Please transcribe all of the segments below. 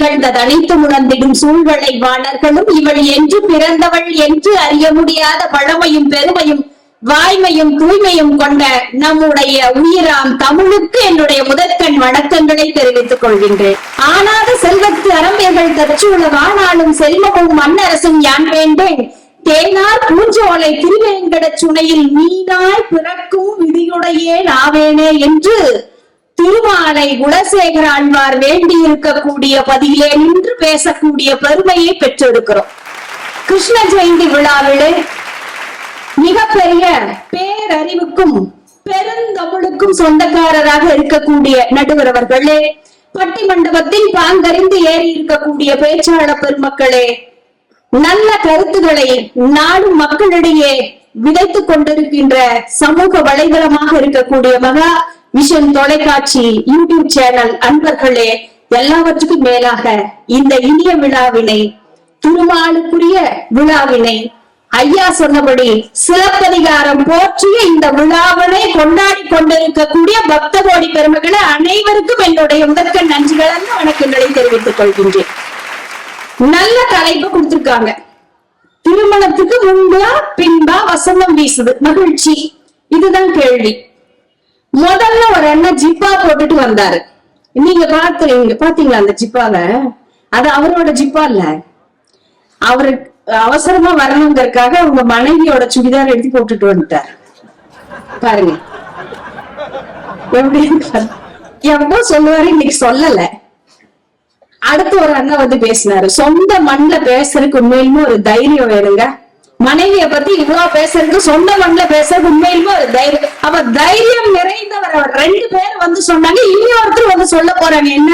நிகழ்ந்ததனைத்தும் உணர்ந்திடும் சூழ்களை வாணர்களும் இவள் என்று பிறந்தவள் என்று அறிய முடியாத பழமையும் பெருமையும் வாய்மையும் தூய்மையும் கொண்ட நம்முடைய உயிராம் தமிழுக்கு என்னுடைய முதற்கண் வணக்கங்களை தெரிவித்துக் கொள்கின்றேன். ஆனாத செல்வத்து அரம்பியர்கள் தற்சூழ வாணாளும் செல்வமும் மன்னரசும் யான் வேண்டேன். தேனார் பூஞ்சோலை திருவேங்கடச் சுனையில் மீனாய் பிறக்கும் விதியுடையே நாவேனே என்று திருமாலை குணசேகர ஆழ்வார் வேண்டி இருக்கக்கூடிய பதியிலே நின்று பேசக்கூடிய பெருமையை பெற்றெடுக்கிறோம். கிருஷ்ண ஜெயந்தி விழாவிலே மிகப்பெரிய பேரறிவுக்கும் பெருந்தமிழுக்கும் சொந்தக்காரராக இருக்கக்கூடிய நடுவர் அவர்களே பட்டி மண்டபத்தில் பாங்கறிந்து ஏறி இருக்கக்கூடிய பேச்சாளர் பெருமக்களே நல்ல கருத்துக்களை நாடு மக்களிடையே விதைத்துக் கொண்டிருக்கின்ற சமூக வலைதளமாக இருக்கக்கூடிய மகா விஷன் தொலைக்காட்சி யூடியூப் சேனல் அன்பர்களே எல்லாவற்றுக்கும் மேலாக இந்த இனிய விழாவினை திருமாலுக்குரிய விழாவினை ஐயா சொன்னபடி சிலப்பதிகாரம் போற்றிய இந்த விழாவினை கொண்டாடி கொண்டிருக்கக்கூடிய பக்த கோடி பெருமக்களை அனைவருக்கும் என்னுடைய முதற்கண் நன்றிகள் வணக்கங்களை தெரிவித்துக் கொள்கின்றேன். நல்ல தலைப்பு கொடுத்திருக்காங்க. திருமணத்துக்கு முன்பா பின்பா வசந்தம் வீசுது. மகிழ்ச்சி. இதுதான் கேள்வி. முதல்ல ஒரு அண்ணன் ஜிப்பா போட்டுட்டு வந்தாரு. நீங்க பாத்துறீங்க பாத்தீங்களா அந்த ஜிப்பாவை? அது அவரோட ஜிப்பா இல்ல. அவரு அவசரமா வரணுங்கிறதுக்காக அவங்க மனைவியோட சுடிதார் எடுத்து போட்டுட்டு வந்துட்டார். பாருங்க. எப்படி இருக்கு? எவ்வளவு சொல்லுவாரு இன்னைக்கு சொல்லல. அடுத்து ஒரு அண்ணன் வந்து பேசினாரு. சொந்த மண்ல பேசுறதுக்கு உண்மையிலுமே ஒரு தைரியம் வேணுங்க. மனைவிய பத்தி இவ்வளவு பேசுறது சொந்த மண்ல பேசுறது உண்மையிலுமே ஒரு தைரியம். அப்ப தைரியம் நிறைந்தவர் அவர். ரெண்டு பேர் வந்து சொன்னாங்க இனி ஒருத்தர் வந்து சொல்ல போறாங்க என்ன?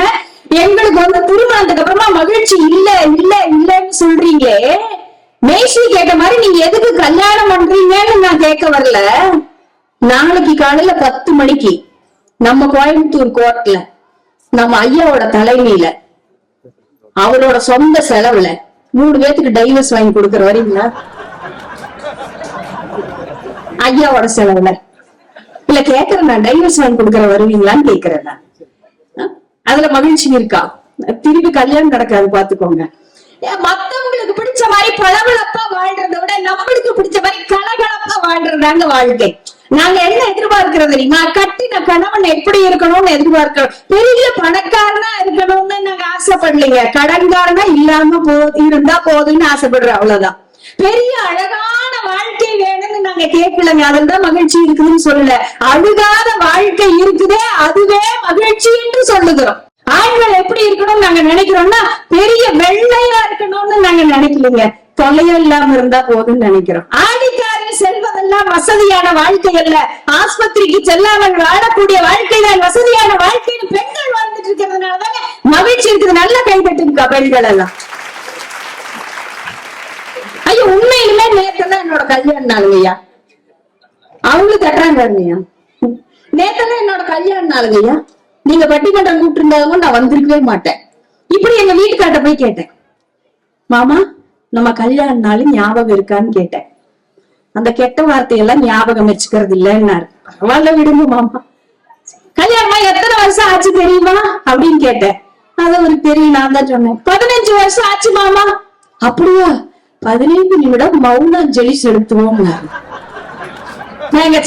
எங்களுக்கு வந்து திருமணத்துக்கு அப்புறமா மகிழ்ச்சி இல்ல இல்ல இல்லன்னு சொல்றீங்களே மேசி கேட்ட மாதிரி நீங்க எதுக்கு கல்யாணம் பண்றீங்கன்னு நான் கேட்க வரல. நாளைக்கு காலையில பத்து மணிக்கு நம்ம கோயம்புத்தூர் கோர்ட்ல நம்ம ஐயாவோட தலைமையில அவரோட சொந்த செலவுல மூணு பேத்துக்கு டைவர்ஸ் வாங்கி கொடுக்குற வரீங்களா ஐயாவோட செலவுல. இல்ல கேக்குறேன் நான். டைவர்ஸ் வாங்கி கொடுக்கற வருவீங்களான்னு கேக்குறேன் நான். அதுல மகிழ்ச்சி இருக்கா? திருப்பி கல்யாணம் நடக்காது பாத்துக்கோங்க. மத்தவங்களுக்கு பிடிச்ச மாதிரி பளபளப்பா வாழ்றதை விட நம்மளுக்கு பிடிச்ச மாதிரி கலகலப்பா வாழ்றதாங்க வாழ்க்கை. நாங்க என்ன எதிர்பார்க்கிறது தெரியுமா? கட்டின கணவன் எப்படி இருக்கணும்னு எதிர்பார்க்கிறோம். பெரிய பணக்காரனா இருக்கணும்னு நாங்க ஆசைப்படலைங்க. கடன்காரனா இல்லாம போ இருந்தா போதும்னு ஆசைப்படுறோம் அவ்வளவுதான். பெரிய அழகான வாழ்க்கை வேணும்னு நாங்க கேட்கலங்க. அதுல தான் மகிழ்ச்சி இருக்குதுன்னு சொல்லல. அழுகாத வாழ்க்கை இருக்குதே அதுவே மகிழ்ச்சி என்று சொல்லுகிறோம். ஆண்கள் எப்படி இருக்கணும்னு நாங்க நினைக்கிறோம்னா பெரிய வெள்ளையா இருக்கணும்னு நாங்க நினைக்கலைங்க. தொல்லையும் இல்லாம இருந்தா போதும்னு நினைக்கிறோம். ஆடிக்காரில் செல்வதெல்லாம் வசதியான வாழ்க்கை அல்ல. ஆஸ்பத்திரிக்கு செல்லாமல் வாழக்கூடிய வாழ்க்கை தான் வசதியான வாழ்க்கைன்னு பெண்கள் வாழ்ந்துட்டு இருக்கிறதுனாலதாங்க மகிழ்ச்சி இருக்குது. நல்ல இருக்கா பெண்கள் எல்லாம். ஐயோ உண்மையிலுமே நேத்தெல்லாம் என்னோட கல்யாணம் நாளுங்கய்யா அவங்களும் தட்டுறாங்க பாருங்கய்யா நேத்தெல்லாம் என்னோட கல்யாணம் நாளுங்கய்யா நீங்க பட்டிமன்றம் கூப்பிட்டு இருந்தாலும் நான் வந்திருக்கவே மாட்டேன். இப்படி எங்க வீட்டுக்காட்ட போய் கேட்டேன். மாமா நம்ம கல்யாண நாள் ஞாபகம் இருக்கான்னு கேட்டேன். அந்த கெட்ட வார்த்தையெல்லாம் ஞாபகம் வச்சுக்கிறது இல்லைன்னாரு. பரவாயில்ல விடுங்க மாமா. கல்யாணமா எத்தனை வருஷம் ஆச்சு தெரியுமா? அப்படின்னு கேட்டேன். அது ஒரு பெரிய நான் தான் சொன்னேன். பதினஞ்சு வருஷம் ஆச்சு மாமா. அப்படியா? பதினைந்து நிமிடம் மௌன அஞ்சலி செலுத்துவோம். நான் எங்க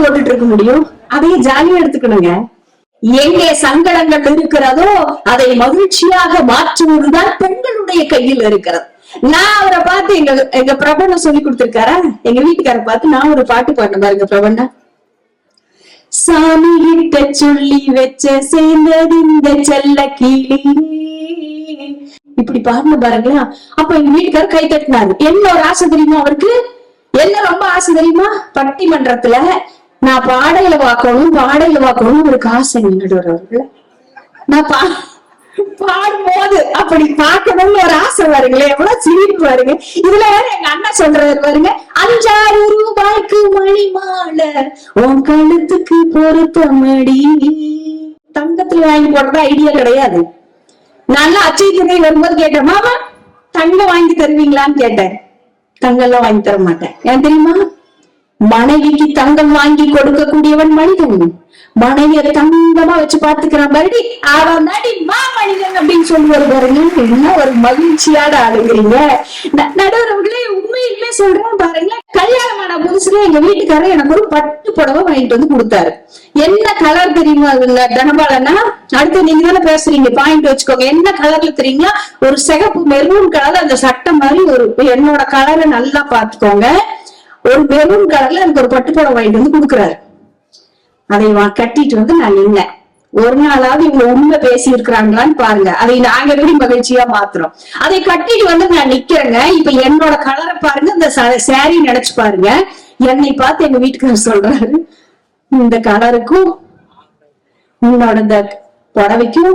போட்டுட்டு இருக்க முடியும். அதையும் ஜாலியா எடுத்துக்கணுங்க. எங்கே சங்கடங்கள் இருக்கிறதோ அதை மகிழ்ச்சியாக மாற்றுவதுதான் பெண்களுடைய கையில் இருக்கிறது. நான் அவரை பார்த்து எங்க எங்க பிரபண்ண சொல்லி கொடுத்திருக்காரா? எங்க வீட்டுக்கார பார்த்து நான் ஒரு பாட்டு பாடின பாருங்க பிரபண்ணா சாமி கிட்ட சொல்லி வச்ச சேர்ந்தது இந்த செல்ல கிளி இப்படி பாருங்க பாருங்களா. அப்ப எங்க வீட்டுக்காரர் கை தட்டினாரு. என்ன ஒரு ஆசை தெரியுமா அவருக்கு? என்ன ரொம்ப ஆசை தெரியுமா? பட்டிமன்றத்துல நான் பாடையில வாக்கணும் பாடையில வாக்கணும் ஒரு ஆசை நடுவர் அவர்கள் நான் பா பாடும்போது அப்படி பாக்கணும்னு ஒரு ஆசை வருங்களே. எவ்வளவு சிரிப்பு பாருங்க இதுல வேற எங்க அண்ணன் சொல்றாரு பாருங்க. அஞ்சாறு ரூபாய்க்கு மணி மாலை உன் கழுத்துக்கு பொருத்தமடி தங்கத்துல வாங்கி போடுறது ஐடியா கிடையாது. நல்லா அச்சை வரும்போது கேட்டேன் மாமா தங்கம் வாங்கி தருவீங்களான்னு கேட்டேன். தங்கம் எல்லாம் வாங்கி தர மாட்டேன் ஏன் தெரியுமா? மனைவிக்கு தங்கம் வாங்கி கொடுக்கக்கூடியவன் மனிதன். மனைவிய தங்கமா வச்சு பாத்துக்கிறான் பாருடி. அவன் தாடி மா மனிதன் அப்படின்னு சொல்லுவாரு பாருங்க. என்ன ஒரு மகிழ்ச்சியான ஆளுங்கிறீங்க ந- நடுவர்களே உண்மையிலுமே சொல்றேன் பாருங்க. கல்யாணமான புதுசுல எங்க வீட்டுக்காரர் எனக்கு ஒரு பட்டு புடவை வாங்கிட்டு வந்து கொடுத்தாரு. என்ன கலர் தெரியுமா அதுல தனபாலனா? அடுத்து நீங்க தானே பேசுறீங்க. பாயிண்ட் வச்சுக்கோங்க. என்ன கலர்ல தெரியுங்களா? ஒரு சிகப்பு மெரூன் கலர் அந்த சட்டை மாதிரி ஒரு என்னோட கலரை நல்லா பாத்துக்கோங்க ஒரு மெரூன் கலர்ல எனக்கு ஒரு பட்டு புடவை வாங்கிட்டு வந்து கொடுக்குறாரு. அதை கட்டிட்டு வந்து நான் நின்னேன் ஒரு நாளாவது இவங்க உண்மை பேசி இருக்கிறாங்களான்னு பாருங்க. அதை நாங்க எப்படி மகிழ்ச்சியா மாத்துறோம். அதை கட்டிட்டு வந்து நான் நிக்கிறேங்க. இப்ப என்னோட கலரை பாருங்க. இந்த சாரி நினைச்சு பாருங்க. என்னை பார்த்து எங்க வீட்டுக்காரர் சொல்றாரு இந்த கலருக்கும் உன்னோட இந்த புடவைக்கும்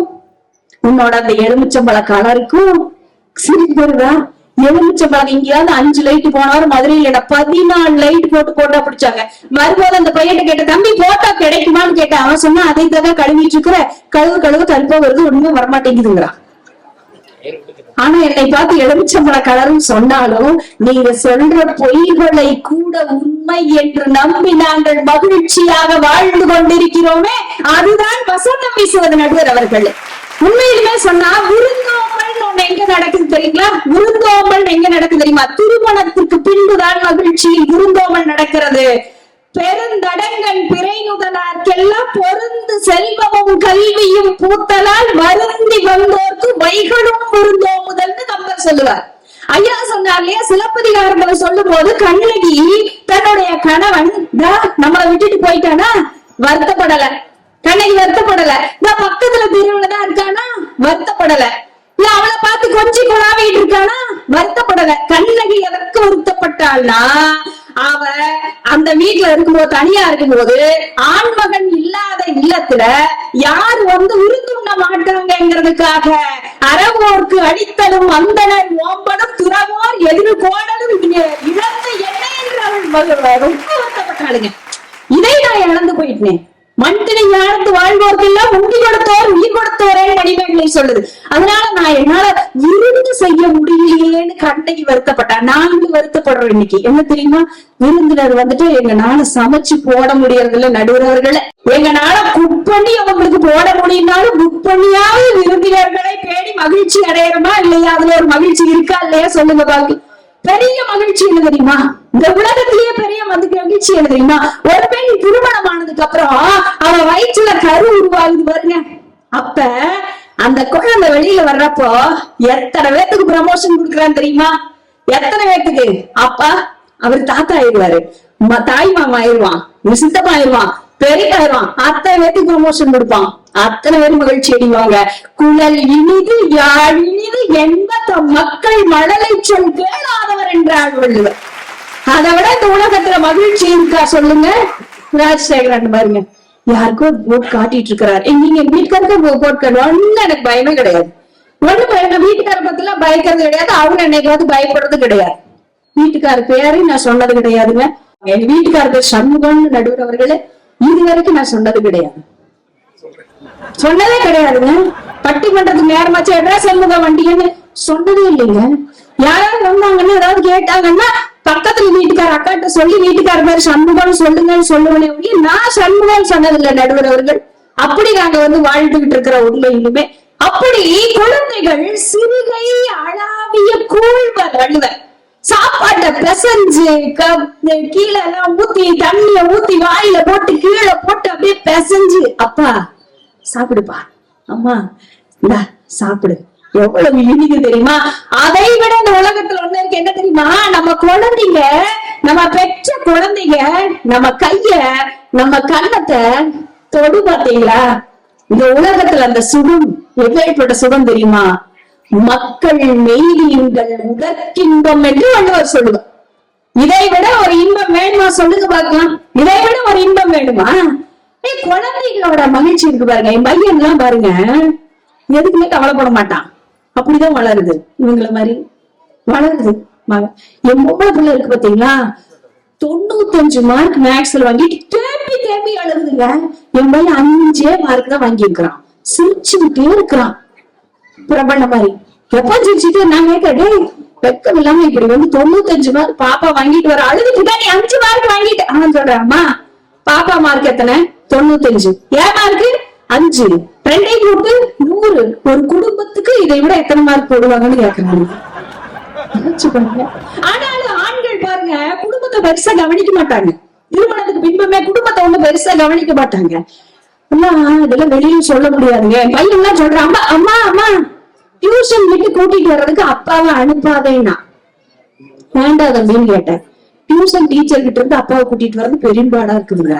உன்னோட அந்த எலுமிச்சம்பழ கலருக்கும் சிரிப்பு வருதா? எலுமிச்சம்பழம் எங்கேயாவது அஞ்சு லைட் போனாலும் மதுரையில என்ன பதினாலு லைட் போட்டு போட்டா பிடிச்சாங்க. மறுபோது அந்த பையன் கேட்ட தம்பி போட்டா கிடைக்குமான்னு கேட்டேன். அவன் சொன்னா அதை தான் கழுவிட்டு இருக்கிற கழுவு கழுவு கருப்பா வருது ஒண்ணுமே வரமாட்டேங்குதுங்கிறான் ஆனா என்னை பார்த்து எலுமிச்சம்பழ கலரும் சொன்னாலும் நீங்க சொல்ற பொய்களை கூட உண்மை என்று நம்பி நாங்கள் மகிழ்ச்சியாக வாழ்ந்து கொண்டிருக்கிறோமே. அதுதான் வசந்தம் வீசுவது நடுவர் அவர்கள். உண்மையிலுமே சொன்னா விருந்து திருமணம் எங்க நடக்குது தெரியுங்களா? விருந்தோம்பல் எங்க நடக்குது தெரியுமா? திருமணத்திற்கு பின்புதான் மகிழ்ச்சியில் விருந்தோம்பல் நடக்கிறது. பெருந்தடங்கன் பிறைநுதலார்க்கெல்லாம் பொருந்து செல்வமும் கல்வியும் பூத்தலால் வருந்தி வந்தோர்க்கு வைகளும் விருந்தோ முதல்னு கம்பர் சொல்லுவார். ஐயா சொன்னார் இல்லையா? சிலப்பதிகாரத்துல சொல்லும் போது கண்ணகி தன்னுடைய கணவன் நம்மளை விட்டுட்டு போயிட்டானா? வருத்தப்படல. கண்ணகி வருத்தப்படல. நான் பக்கத்துல பிரிவுல தான் இருக்கானா? வருத்தப்படல. இல்ல அவளை பார்த்து கொஞ்சம் கொடாவிட்டு இருக்கானா? வருத்தப்படல. கண்ணகி எதற்கு வருத்தப்பட்டாள்னா அவ அந்த வீட்டுல இருக்கும்போது தனியா இருக்கும்போது ஆண்மகன் இல்லாத இல்லத்துல யார் வந்து விருந்துண்ண மாட்டாங்கிறதுக்காக அறவோர்க்கு அடித்தலும் அந்தனர் ஓம்பனும் துறவோர் எதிர் கோடலும் இழந்த என்ன என்று அவள் ரொம்ப வருத்தப்பட்டாளுங்க. இதை நான் இழந்து போயிட்டேன். மண்ணினை யாழ்ந்து வாழ்வோர்க்கெல்லாம் உண்டி கொடுத்தோர் உயிர் கொடுத்தோரே மணிமேகலை சொல்லுது. அதனால நான் என்னால விருந்து செய்ய முடியலையேன்னு கண்ணகி வருத்தப்பட்டா. நான் இங்கு வருத்தப்படுறேன் இன்னைக்கு. என்ன தெரியுமா? விருந்தினர் வந்துட்டு எங்கனால சமைச்சு போட முடியறதில்ல நடுவர்கள எங்கனால குக் பண்ணி அவங்களுக்கு போட முடியும்னாலும் புக் பண்ணியாவது விருந்தினர்களை பேடி மகிழ்ச்சி அடையிறமா இல்லையா? அதுல ஒரு மகிழ்ச்சி இருக்கா இல்லையா? சொல்லுங்க பாக்கி. பெரிய மகிழ்ச்சி என்ன தெரியுமா? இந்த உலகத்திலேயே பெரிய வந்து மகிழ்ச்சி தெரியுமா? ஒரு பெண் திருமணம் ஆனதுக்கு அப்புறம் அவ வயிற்றுல கரு உருவாகுது பாருங்க. அப்ப அந்த குழந்தை வெளியில வர்றப்போ எத்தனை பேத்துக்கு ப்ரமோஷன் கொடுக்குறான்னு தெரியுமா? எத்தனை பேத்துக்கு? அப்பா அவர் தாத்தா ஆயிடுவாரு. தாய் மாமா ஆயிடுவான். சித்தப்பா ஆயிடுவான். பெரியவாயிடுவான் அத்தனை பேத்துக்கு ப்ரமோஷன் கொடுப்பான். அத்தனை பேர் மகிழ்ச்சி அடிவாங்க குழல் இனிது யாழ் இனிது எண்பத்த மக்கள் மழலை சொல் கேளாதவர் என்றாள் வள்ளுவர். அதை விட இந்த உலகத்துல மகிழ்ச்சி இருக்கா சொல்லுங்க. ராஜசேகரன் பாருங்க. யாருக்கோ போட் காட்டிட்டு இருக்கிறார். நீங்க வீட்டுக்காரருக்கு போட் காட்டுவோம் ஒண்ணு எனக்கு பயமே கிடையாது. ஒண்ணு பயம் வீட்டுக்கார பத்திலாம் பயக்கிறது கிடையாது. அவங்க என்னைக்காவது பயப்படுறது கிடையாது. வீட்டுக்கார பேரையும் நான் சொன்னது கிடையாதுங்க. எங்க வீட்டுக்கார பேர் சண்முகம்னு நடுவர் அவர்களே இது வரைக்கும் நான் சொன்னது கிடையாது. சொன்னதே கிடையாதுங்க. பட்டிமன்றத்துக்கு நேரமாச்சு. எட்ரா சண்முகம் வண்டின்னு? சொன்னதே இல்லைங்க. யாராவது வந்தாங்கன்னா ஏதாவது கேட்டாங்கன்னா பக்கத்துல வீட்டுக்கார அக்காட்ட சொல்லி வீட்டுக்கார மாதிரி சண்முகம் சொல்லுங்கன்னு சொல்லுவனே ஒழிய நான் சண்முகம் சொன்னதில்லை நடுவர் அவர்கள். அப்படி நாங்க வந்து வாழ்ந்துகிட்டு இருக்கிற உண்மையிலுமே அப்படி குழந்தைகள் சிறுகை அளாவிய கூழ்வர் வள்ளுவர். சாப்பாட்டை பிசைஞ்சு கீழே எல்லாம் ஊத்தி தண்ணிய ஊத்தி வாயில போட்டு கீழே போட்டு அப்படியே பிசைஞ்சு அப்பா சாப்பிடுப்பா. அம்மா இந்தா சாப்பிடு. எவ்வளவு இனிக்கு தெரியுமா? அதை விட இந்த உலகத்துல ஒண்ணு இருக்கு. என்ன தெரியுமா? நம்ம குழந்தைங்க நம்ம பெற்ற குழந்தைங்க நம்ம கைய நம்ம கண்ணத்தை தொடு பாத்தீங்களா இந்த உலகத்துல அந்த சுகம் எப்பேற்பட்ட சுகம் தெரியுமா? மக்கள் மெய்தியுங்கள் உடற்கின்பம் என்று வள்ளுவர் சொல்லுவார். இதை விட ஒரு இன்பம் வேணுமா? சொல்லுங்க பாக்கலாம் இதை விட ஒரு இன்பம் வேணுமா? ஏய் குழந்தைகளோட மகிழ்ச்சி இருக்கு பாருங்க. என் பையன் எல்லாம் பாருங்க எதுக்குமே கவலைப்பட மாட்டான். அப்படிதான் வளருது. இவங்கள மாதிரி வளருது. என் பொம்பளை பிள்ளை இருக்கு பாத்தீங்களா? தொண்ணூத்தஞ்சு மார்க் மேக்ஸ்ல வாங்கிட்டு தேம்பி தேம்பி அழுகுதுங்க. என் பையன் அஞ்சே மார்க் தான் வாங்கியிருக்கிறான். சிரிச்சுக்கிட்டே இருக்கிறான். பிரபண்ண மாதிரி. எப்ப சிரிச்சுட்டு நான் கேட்க வெக்கம் இல்லாம இப்படி வந்து தொண்ணூத்தஞ்சு மார்க் பாப்பா வாங்கிட்டு வர அழுதுட்டு நீ அஞ்சு மார்க் வாங்கிட்டு ஆனா சொல்றேன் அம்மா பாப்பா மார்க் எத்தனை? தொண்ணூத்தஞ்சு. ஏன் மார்க் அஞ்சு. ரெண்டே கூட்டு நூறு. ஒரு குடும்பத்துக்கு இதை விட எத்தனை மார்க் போடுவாங்கன்னு கேக்குறாங்க. ஆனாலும் ஆண்கள் பாருங்க குடும்பத்தை பெருசா கவனிக்க மாட்டாங்க. திருமணத்துக்கு பின்பமே குடும்பத்தை ஒண்ணு பெருசா கவனிக்க மாட்டாங்க. எல்லாம் இதெல்லாம் வெளியும் சொல்ல முடியாதுங்க என் பையன் எல்லாம் சொல்றான் அம்மா அம்மா அம்மா டியூஷன் விட்டு கூட்டிட்டு வர்றதுக்கு அப்பாவை அனுப்பாதேன்னா. வேண்டாம் தம்பின்னு கேட்டேன். டியூஷன் டீச்சர் கிட்ட இருந்து அப்பாவை கூட்டிட்டு வர்றது பெரும்பாடா இருக்குதுங்க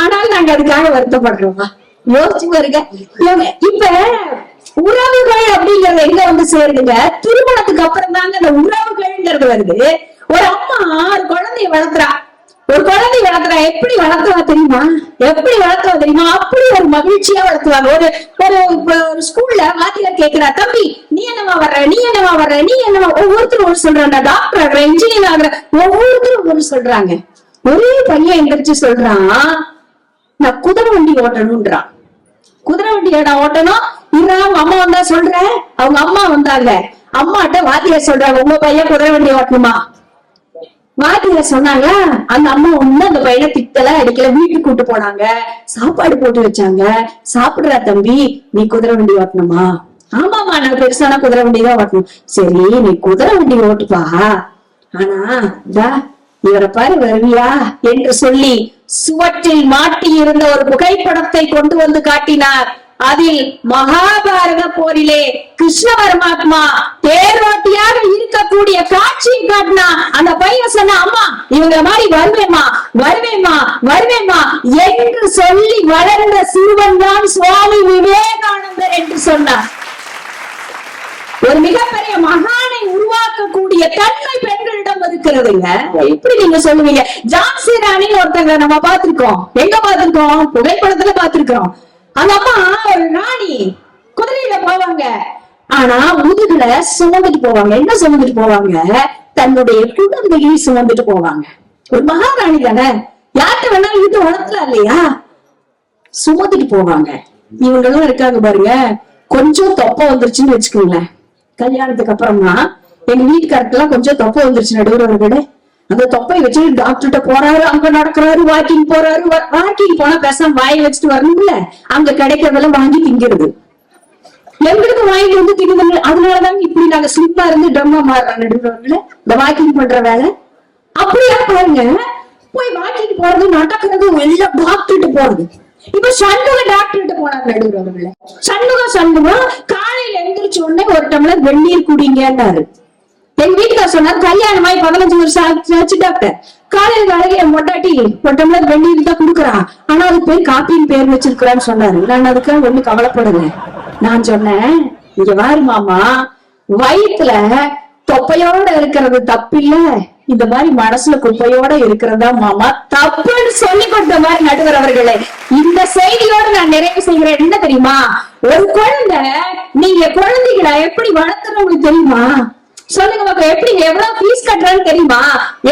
ஆனால் நாங்க அதுக்காக வருத்தப்படுறோமா யோசிச்சு பாருங்க. இப்ப உறவுகள் அப்படிங்கறது எங்க வந்து சேருதுங்க? திருமணத்துக்கு அப்புறம் தாங்க இந்த உறவுகள்ங்கிறது வருது. ஒரு அம்மா ஒரு குழந்தைய வளர்த்துறா ஒரு குழந்தை வளர்த்துறா எப்படி வளர்த்துவா தெரியுமா? எப்படி வளர்த்துவா தெரியுமா? அப்படி ஒரு மகிழ்ச்சியா வளர்த்துவாங்க. ஒரு ஒரு இப்ப ஒரு ஸ்கூல்ல வாத்தியார் கேக்குறா தம்பி நீ என்னவா வர்ற? நீ என்னவா வர்ற? நீ என்னவா ஒவ்வொருத்தரும் ஒரு சொல்றாங்க. டாக்டர் ஆகுற இன்ஜினியர் ஆகுற ஒவ்வொருத்தரும் ஒரு சொல்றாங்க. ஒரே பையன் எந்திரிச்சு சொல்றான் நான் குதிரை வண்டி ஓட்டணும்ன்றா குதிரை வண்டி ஏடா ஓட்டணும்? இருடா, அவங்க அம்மா வந்தா சொல்றேன் அவங்க அம்மா வந்தாங்க. அம்மாட்ட வாத்தியார் சொல்றாங்க உங்க பையன் குதிரை வண்டி ஓட்டணுமா? வாத்தியார் சொன்னாங்க அந்த அம்மா ஒண்ணு அந்த பையனை திட்டல அடிக்கல. வீட்டுக்கு கூட்டு போனாங்க. சாப்பாடு போட்டு வச்சாங்க. சாப்பிடுறா தம்பி நீ குதிரை வண்டி ஓட்டணுமா? ஆமாமா நான் பெருசான குதிரை வண்டி தான் ஓட்டணும். சரி நீ குதிரை வண்டி ஓட்டுப்பா. ஆனா இவரை பாரு வருவியா? என்று சொல்லி சுவற்றில் மாட்டி இருந்த ஒரு புகைப்படத்தை கொண்டு வந்து காட்டினார். அதில் மகாபாரத போரிலே கிருஷ்ண பரமாத்மா தேர்வாட்டியாக இருக்கக்கூடிய காட்சியை காட்டினா அந்த பையன் சொன்ன அம்மா இவங்க மாதிரி வருவேமா வருவேமா வருவேமா என்று சொல்லி வளர்ந்த சிறுவன் தான் சுவாமி விவேகானந்தர் என்று சொன்னார். ஒரு மிகப்பெரிய மகானை உருவாக்கக்கூடிய தன்மை பெண்களிடம் இருக்கிறதுங்க இப்படி நீங்க சொல்லுவீங்க. ஜான்சி ராணின்னு ஒருத்தங்க நம்ம பார்த்திருக்கோம். எங்க பார்த்திருக்கோம்? புகைப்படத்துல பார்த்திருக்கோம் அந்த அம்மா ஒரு ராணி. குதிரையில போவாங்க. ஆனா முதுகுல சுமந்துட்டு போவாங்க. என்ன சுமந்துட்டு போவாங்க? தன்னுடைய குழந்தையை சுமந்துட்டு போவாங்க. ஒரு மகாராணி தானே? யார்கிட்ட வேணாலும் வீட்டு வளர்த்தலாம் இல்லையா? சுமந்துட்டு போவாங்க. இவங்களும் இருக்காங்க பாருங்க. கொஞ்சம் தொப்பை வந்துருச்சுன்னு வச்சுக்கோங்களேன். கல்யாணத்துக்கு அப்புறமா எங்க வீட்டுக்காரருக்கெல்லாம் கொஞ்சம் தொப்பை வந்துருச்சு நடுவர்களே அந்த தொப்பை வச்சு டாக்டர்கிட்ட போறாரு அங்க நடக்கிறாரு வாக்கிங் போறாரு வாக்கிங் போனா பேசாம வாயை வச்சுட்டு வரணும்ல. அங்க கிடைக்கிறதெல்லாம் வாங்கி திங்கிறது. எங்களுக்கு வாங்கி வந்து திங்குது அதனாலதான் இப்படி நாங்க ஸ்லிப்பா இருந்து ட்ரம்மா மாறுறோம் நடுவர்களே இந்த வாக்கிங் பண்ற வேலை. அப்படியா பாருங்க. போய் வாக்கிங் போறது நடக்கிறது எல்லாம் டாக்டர்கிட்ட போறது. இப்ப சண்முக டாக்டர்கிட்ட போனார் நடுவர் அவர்கள. சண்முகம் சண்முகம் காலையில எந்திரிச்ச உடனே ஒரு டம்ளர் வெந்நீர் குடிங்கன்னாரு. எங்க வீட்டுக்கார் சொன்னார் கல்யாணமாயி பதினஞ்சு வருஷம் ஆச்சு டாக்டர். காலையில காலையில என் மொட்டாட்டி ஒரு டம்ளர் வெந்நீர் தான் குடுக்குறா. ஆனா அது பேர் காப்பின்னு பேர் வச்சிருக்கிறான்னு சொன்னாரு. நான் அதுக்காக ஒண்ணு கவலைப்படல. நான் சொன்னேன் இங்க வாரு மாமா வயிற்றுல தொப்பையோட இருக்கிறது தப்பில்ல. இந்த மாதிரி மனசுல குப்பையோட இருக்கிறதா மாமா? தப்புன்னு சொல்லி கொடுத்த மாதிரி நடுவர் அவர்களே இந்த செய்தியோட நான் நிறைவு செய்கிறேன். என்ன தெரியுமா? ஒரு குழந்தை நீங்க குழந்தைகளை எப்படி வளர்த்துறது உங்களுக்கு தெரியுமா? சொல்லுங்க மக்கள் எப்படி எவ்வளவு ஃபீஸ் கட்டுறேன்னு தெரியுமா?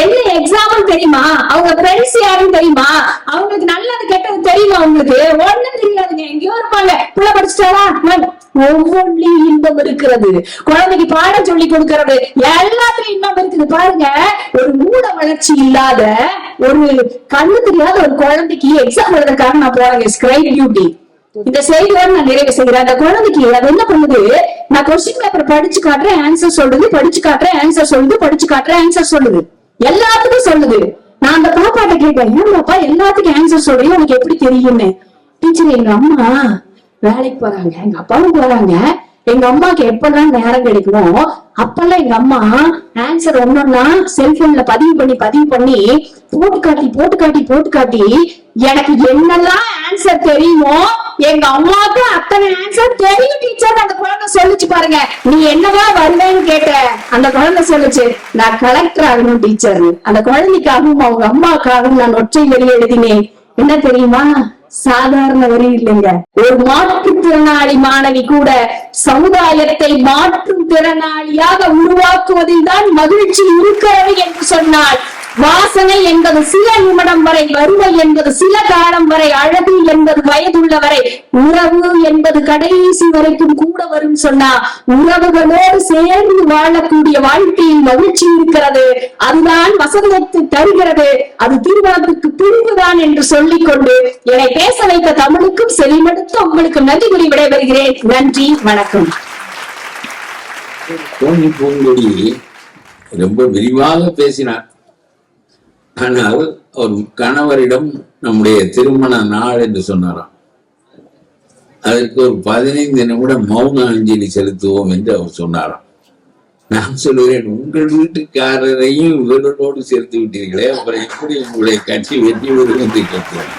என்ன எக்ஸாம் தெரியுமா? அவங்க ஃப்ரெண்ட்ஸ் யாருன்னு தெரியுமா? அவங்களுக்கு நல்லது கெட்டது தெரியுமா உங்களுக்கு? ஒண்ணும் தெரியாதுங்க. எங்கேயோ இருப்பாங்க. புள்ள படிச்சுட்டாரா ஒவ்வொன்றிலும் இன்பம் இருக்கிறது. குழந்தைக்கு பாடம் சொல்லி கொடுக்கறது. எல்லாத்துலயும் இன்பம் இருக்குது. பாருங்க ஒரு மூட வளர்ச்சி இல்லாத ஒரு கண்ணு தெரியாத ஒரு குழந்தைக்கு எக்ஸாம் எழுதுறதுக்காக நான் போறேங்க. ஸ்கிரைப் பியூட்டி இந்த செய்தியோட நான் நிறைவு செய்கிறேன். அந்த குழந்தைக்கு அது என்ன பண்ணுது? நான் கொஸ்டின் பேப்பர் படிச்சு காட்டுறேன் ஆன்சர் சொல்லுது படிச்சு காட்டுறேன் ஆன்சர் சொல்லுது படிச்சு காட்டுறேன் ஆன்சர் சொல்லுது. எல்லாத்துக்கும் சொல்லுது. நான் அந்த பாப்பாட்ட கேட்டேன் ஏன் எல்லாத்துக்கும் ஆன்சர் சொல்றீங்க உனக்கு எப்படி தெரியும்னு. டீச்சர் எங்க அம்மா வேலைக்கு போறாங்க எங்க அப்பாவும் போறாங்க. எங்க அம்மாக்கு எப்பெல்லாம் நேரம் கிடைக்குமோ அப்பெல்லாம் எங்க அம்மா ஆன்சர் ஒன்னொன்னா செல்போன்ல பதிவு பண்ணி பதிவு பண்ணி போட்டு காட்டி போட்டு காட்டி போட்டு காட்டி எனக்கு என்னெல்லாம் ஆன்சர் தெரியுமோ எங்க அம்மாவுக்கு அத்தனை ஆன்சர் தெரியும் டீச்சர் அந்த குழந்தை சொல்லுச்சு பாருங்க. நீ என்னவா வருவேன்னு கேட்ட? அந்த குழந்தை சொல்லுச்சு நான் கலெக்டர் ஆகணும் டீச்சர் அந்த குழந்தைக்காகவும் அவங்க அம்மாக்காகவும் நான் ஒற்றை வெளியே எழுதினேன். என்ன தெரியுமா? சாதாரண வரி இல்லைங்க. ஒரு மாற்றுத்திறனாளி மாணவி கூட சமுதாயத்தை மாற்றுத்திறனாளியாக உருவாக்குவதில் தான் மகிழ்ச்சி இருக்கிறது என்று சொன்னால் வாசனை என்பது சில நிமிடம் வரை வறுமை என்பது சில காலம் வரை அழகு என்பது வயதுள்ள வரை. உறவு என்பது கடைசி வரைக்கும் கூட வரும் சொன்னா உறவுகளோடு சேர்ந்து வாழக்கூடிய வாழ்க்கையில் மகிழ்ச்சி இருக்கிறது. அதுதான் வசந்தத்தை தருகிறது. அது திருமணத்துக்கு பிரிவுதான் என்று சொல்லிக் கொண்டு என்னை பேச வைத்த தமிழுக்கும் செவிமடுத்து உங்களுக்கு நன்றி கூறி விடைபெறுகிறேன். நன்றி வணக்கம். பூங்கொடி ரொம்ப விரிவாக பேசினார். ஆனால் ஒரு கணவரிடம் நம்முடைய திருமண நாள் என்று சொன்னாராம். அதற்கு ஒரு பதினைந்து நிமிடம் மௌன அஞ்சலி செலுத்துவோம் என்று அவர் சொன்னாராம். நான் சொல்கிறேன் உங்கள் வீட்டுக்காரரையும் இவர்களோடு சேர்த்து விட்டீர்களே அப்புறம் எப்படி உங்களுடைய கட்சி வெற்றி பெறும் என்று கேட்கிறேன்